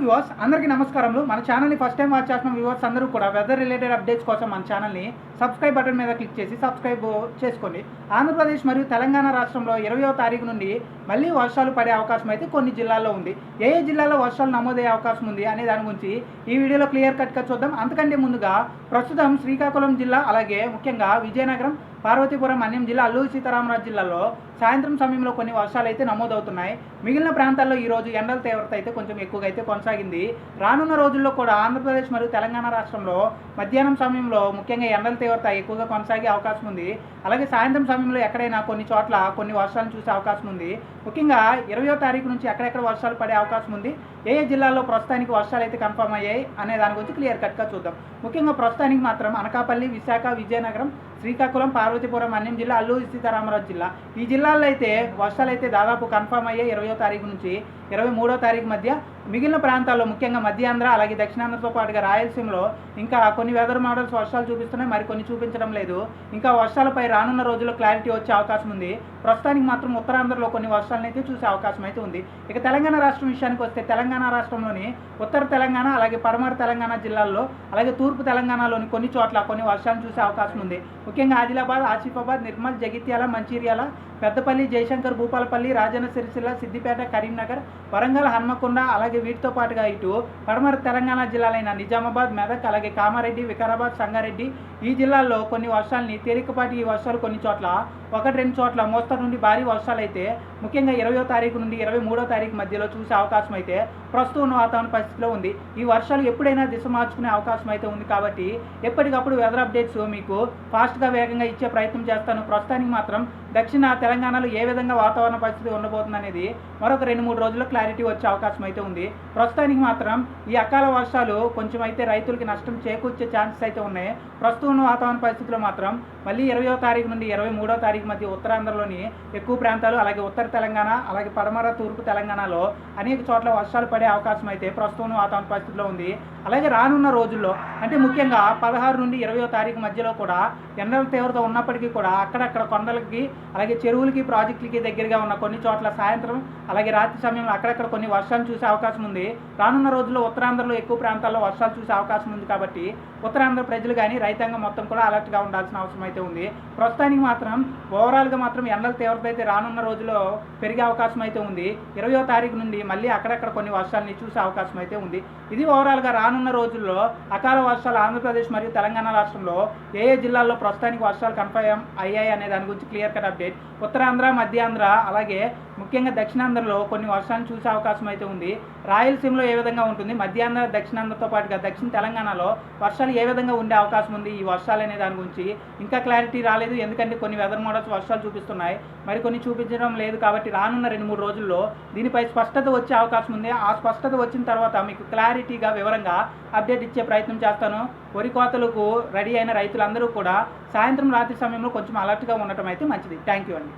Viewers అందరికీ నమస్కారములు. మన ఛానల్ని ఫస్ట్ టైం వాచ్ చేసిన వ్యూవర్స్ అందరూ కూడా వెదర్ రిలేటెడ్ అప్డేట్స్ కోసం మన ఛానల్ని సబ్స్క్రైబ్ బటన్ మీద క్లిక్ చేసి సబ్స్క్రైబ్ చేసుకోండి. ఆంధ్రప్రదేశ్ మరియు తెలంగాణ రాష్ట్రంలో ఇరవయో తారీఖు నుండి మళ్ళీ వర్షాలు పడే అవకాశం అయితే కొన్ని జిల్లాల్లో ఉంది. ఏ ఏ జిల్లాలో వర్షాలు నమోదయ్యే అవకాశం ఉంది అనే దాని గురించి ఈ వీడియోలో క్లియర్ కట్గా చూద్దాం. అంతకంటే ముందుగా ప్రస్తుతం శ్రీకాకుళం జిల్లా అలాగే ముఖ్యంగా విజయనగరం పార్వతీపురం అన్యం జిల్లా అల్లూరు సీతారామరాజు జిల్లాలో సాయంత్రం సమయంలో కొన్ని వర్షాలు అయితే నమోదవుతున్నాయి. మిగిలిన ప్రాంతాల్లో ఈ రోజు ఎండల తీవ్రత అయితే కొంచెం ఎక్కువగా అయితే కొనసాగింది. రానున్న రోజుల్లో కూడా ఆంధ్రప్రదేశ్ మరియు తెలంగాణ రాష్ట్రంలో మధ్యాహ్నం సమయంలో ముఖ్యంగా ఎండల తీవ్రత ఎక్కువగా కొనసాగే అవకాశం ఉంది. అలాగే సాయంత్రం సమయంలో ఎక్కడైనా కొన్ని చోట్ల కొన్ని వర్షాలను చూసే అవకాశం ఉంది. ముఖ్యంగా ఇరవయో తారీఖు నుంచి ఎక్కడెక్కడ వర్షాలు పడే అవకాశం ఉంది. ఏ ఏ జిల్లాల్లో ప్రస్తుతానికి వర్షాలు అయితే కన్ఫర్మ్ అయ్యాయి అనే దాని గురించి క్లియర్ కట్గా చూద్దాం. ముఖ్యంగా ప్రస్తుతానికి మాత్రం అనకాపల్లి విశాఖ విజయనగరం శ్రీకాకుళం పార్వతీపురం అన్యం జిల్లా అల్లూరి సీతారామరాజు జిల్లా. ఈ జిల్లాల్లో అయితే వర్షాలు అయితే దాదాపు కన్ఫర్మ్ అయ్యే ఇరవయో తారీఖు నుంచి ఇరవై మూడో తారీఖు మధ్య. మిగిలిన ప్రాంతాల్లో ముఖ్యంగా మధ్యాంధ్ర అలాగే దక్షిణాంధ్రతో పాటుగా రాయలసీమలో ఇంకా కొన్ని వెదర్ మోడల్స్ వర్షాలు చూపిస్తున్నాయి. మరికొన్ని చూపించడం లేదు. ఇంకా వర్షాలపై రానున్న రోజుల్లో క్లారిటీ వచ్చే అవకాశం ఉంది. ప్రస్తుతానికి మాత్రం ఉత్తరాంధ్రలో కొన్ని వర్షాలను అయితే చూసే అవకాశం అయితే ఉంది. ఇక తెలంగాణ రాష్ట్రం విషయానికి వస్తే తెలంగాణ రాష్ట్రంలోని ఉత్తర తెలంగాణ అలాగే పడమర తెలంగాణ జిల్లాల్లో అలాగే తూర్పు తెలంగాణలోని కొన్ని చోట్ల కొన్ని వర్షాలు చూసే అవకాశం ఉంది. ముఖ్యంగా ఆదిలాబాద్ ఆసిఫాబాద్ నిర్మల్ జగిత్యాల మంచిర్యాల పెద్దపల్లి జయశంకర్ భూపాలపల్లి రాజన్న సిరిసిల్ల సిద్దిపేట కరీంనగర్ వరంగల్ హన్మకొండ అలాగే వీటితో పాటుగా ఇటు పడమర తెలంగాణ జిల్లాలైన నిజామాబాద్ మెదక్ అలాగే కామారెడ్డి వికారాబాద్ సంగారెడ్డి ఈ జిల్లాల్లో కొన్ని వర్షాలని తేలికపాటి ఈ వర్షాలు కొన్ని చోట్ల ఒకటి రెండు చోట్ల మోస్తరు నుండి భారీ వర్షాలు అయితే ముఖ్యంగా ఇరవయో తారీఖు నుండి ఇరవై మూడో తారీఖు మధ్యలో చూసే అవకాశం అయితే ప్రస్తుతం ఉన్న వాతావరణ పరిస్థితిలో ఉంది. ఈ వర్షాలు ఎప్పుడైనా దిశ మార్చుకునే అవకాశం అయితే ఉంది కాబట్టి ఎప్పటికప్పుడు వెదర్ అప్డేట్స్ మీకు ఫాస్ట్ ఫాస్ట్గా వేగంగా ఇచ్చే ప్రయత్నం చేస్తాను. ప్రస్తుతానికి మాత్రం దక్షిణ తెలంగాణలో ఏ విధంగా వాతావరణ పరిస్థితి ఉండబోతుంది అనేది మరొక రెండు మూడు రోజుల్లో క్లారిటీ వచ్చే అవకాశం అయితే ఉంది. ప్రస్తుతానికి మాత్రం ఈ అకాల వర్షాలు కొంచెం అయితే రైతులకి నష్టం చేకూర్చే ఛాన్సెస్ అయితే ఉన్నాయి. ప్రస్తుతం ఉన్న వాతావరణ పరిస్థితిలో మాత్రం మళ్ళీ ఇరవయో తారీఖు నుండి ఇరవై మూడో తారీఖు మధ్య ఉత్తరాంధ్రలోని ఎక్కువ ప్రాంతాలు అలాగే ఉత్తర తెలంగాణ అలాగే పడమర తూర్పు తెలంగాణలో అనేక చోట్ల వర్షాలు పడే అవకాశం అయితే ప్రస్తుతం వాతావరణ పరిస్థితిలో ఉంది. అలాగే రానున్న రోజుల్లో అంటే ముఖ్యంగా పదహారు నుండి ఇరవయో తారీఖు మధ్యలో కూడా ఎండల తీవ్రత ఉన్నప్పటికీ కూడా అక్కడక్కడ కొండలకి అలాగే చెరువులకి ప్రాజెక్టులకి దగ్గరగా ఉన్న కొన్ని చోట్ల సాయంత్రం అలాగే రాత్రి సమయంలో అక్కడక్కడ కొన్ని వర్షాలు చూసే అవకాశం ఉంది. రానున్న రోజుల్లో ఉత్తరాంధ్రలో ఎక్కువ ప్రాంతాల్లో వర్షాలు చూసే అవకాశం ఉంది కాబట్టి ఉత్తరాంధ్ర ప్రజలు కానీ రైతాంగం మొత్తం కూడా అలర్ట్గా ఉండాల్సిన అవసరం అయితే ఉంది. ప్రస్తుతానికి మాత్రం ఓవరాల్గా మాత్రం ఎండల తీవ్రత అయితే రానున్న రోజుల్లో పెరిగే అవకాశం అయితే ఉంది. ఇరవయో తారీఖు నుండి మళ్ళీ అక్కడక్కడ కొన్ని వర్షాలని చూసే అవకాశం అయితే ఉంది. ఇది ఓవరాల్గా రానున్న రోజుల్లో అకాల వర్షాలు ఆంధ్రప్రదేశ్ మరియు తెలంగాణ రాష్ట్రంలో ఏ ఏ జిల్లాల్లో ప్రస్తుతానికి వర్షాలు కన్ఫర్మ్ అయ్యాయి అనే దాని గురించి clear cut update Uttarandhra Madhyandhra అలాగే ముఖ్యంగా దక్షిణాంధ్రలో కొన్ని వర్షాలను చూసే అవకాశం అయితే ఉంది. రాయలసీమలో ఏ విధంగా ఉంటుంది? మధ్యాంధ్ర దక్షిణాంధ్రతో పాటుగా దక్షిణ తెలంగాణలో వర్షాలు ఏ విధంగా ఉండే అవకాశం ఉంది ఈ వర్షాలు అనే దాని గురించి? ఇంకా క్లారిటీ రాలేదు ఎందుకంటే కొన్ని వెదర్ మోడల్స్ వర్షాలు చూపిస్తున్నాయి. మరి కొన్ని చూపించడం లేదు కాబట్టి రానున్న రెండు మూడు రోజుల్లో దీనిపై స్పష్టత వచ్చే అవకాశం ఉంది. ఆ స్పష్టత వచ్చిన తర్వాత మీకు క్లారిటీగా వివరంగా అప్డేట్ ఇచ్చే ప్రయత్నం చేస్తాను. వరి కోతలకు రెడీ అయిన రైతులందరూ కూడా సాయంత్రం రాత్రి సమయంలో కొంచెం అలర్ట్గా ఉండటం అయితే మంచిది. థ్యాంక్ యూ అండి.